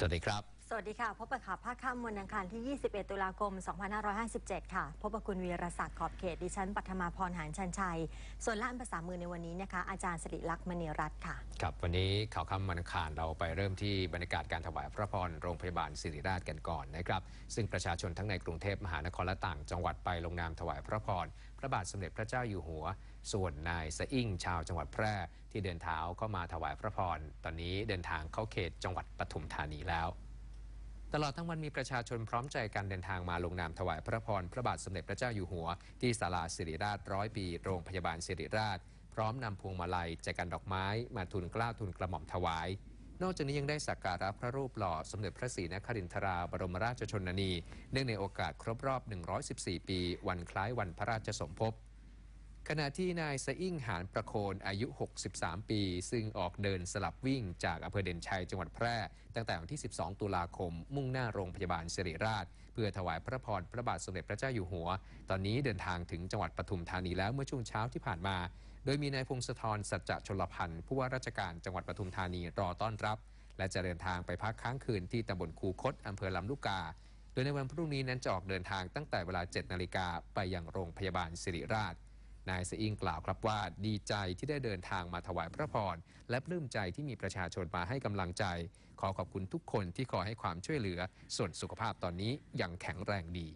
สวัสดีครับ สวัสดีค่ะ พบกับข่าวภาคค่ำวันอังคารที่ 21 ตุลาคม 2557 ค่ะ พบกับคุณวีรศักดิ์ขอบเขต ดิฉันปัทมาพรหานชันชัย ส่วนล่ามภาษามือในวันนี้นะคะ อาจารย์สิริลักษณ์มณีรัตน์ค่ะ ครับ วันนี้ข่าวค่ำวันอังคารเราไปเริ่มที่บรรยากาศการถวายพระพรโรงพยาบาลศิริราชกันก่อนนะครับ ซึ่งประชาชนทั้งในกรุงเทพมหานครและต่าง จังหวัดไปลงนามถวายพระพร พระบาทสมเด็จพระเจ้าอยู่หัว ส่วนนายสะอิ่งชาวจังหวัดแพร่ที่เดินเท้าเข้ามาถวายพระพร ตอนนี้เดินทางเข้าเขตจังหวัดปทุมธานีแล้ว ตลอดทั้งวันมีประชาชนพร้อมใจการเดินทางมาลงนามถวายพระพรพระบาทสมเด็จพระเจ้าอยู่หัว ที่ศาลาสิริราชร้อยปี โรงพยาบาลสิริราช พร้อมนำพวงมาลัยแจกันดอกไม้มาทุนเกล้าทุนกระหม่อมถวาย นอกจากนี้ยังได้สักการะพระรูปหล่อสมเด็จพระศรีนครินทราบรมราชชนนี เนื่องในโอกาสครบรอบ 114 ปี วันคล้ายวันพระราชสมภพ ขณะที่นายสะอิ่งหานประโคนอายุ 63 ปี ซึ่งออกเดินสลับวิ่งจากอำเภอเด่นชัยจังหวัดแพร่ ตั้งแต่วันที่ 12 ตุลาคม มุ่งหน้าโรงพยาบาลสิริราช เพื่อถวายพระพรพระบาทสมเด็จพระเจ้าอยู่หัว ตอนนี้เดินทางถึงจังหวัดปทุมธานีแล้วเมื่อช่วงเช้าที่ผ่านมา โดยมีนายพงศธรสัจจชลพันธ์ผู้ว่าราชการจังหวัดปทุมธานีรอต้อนรับ และจะเดินทางไปพักค้างคืนที่ตำบลคูคตอำเภอลำลูกกา โดยในวันพรุ่งนี้นั้นจะออกเดินทางตั้งแต่เวลา 7 นาฬิกาไปยังโรงพยาบาลสิริราช นายสอิงกล่าวครับว่าดีใจที่ได้เดินทางมาถวายพระพร และปลื้มใจที่มีประชาชนมาให้กำลังใจ ขอขอบคุณทุกคนที่คอยให้ความช่วยเหลือ ส่วนสุขภาพตอนนี้ยังแข็งแรงดี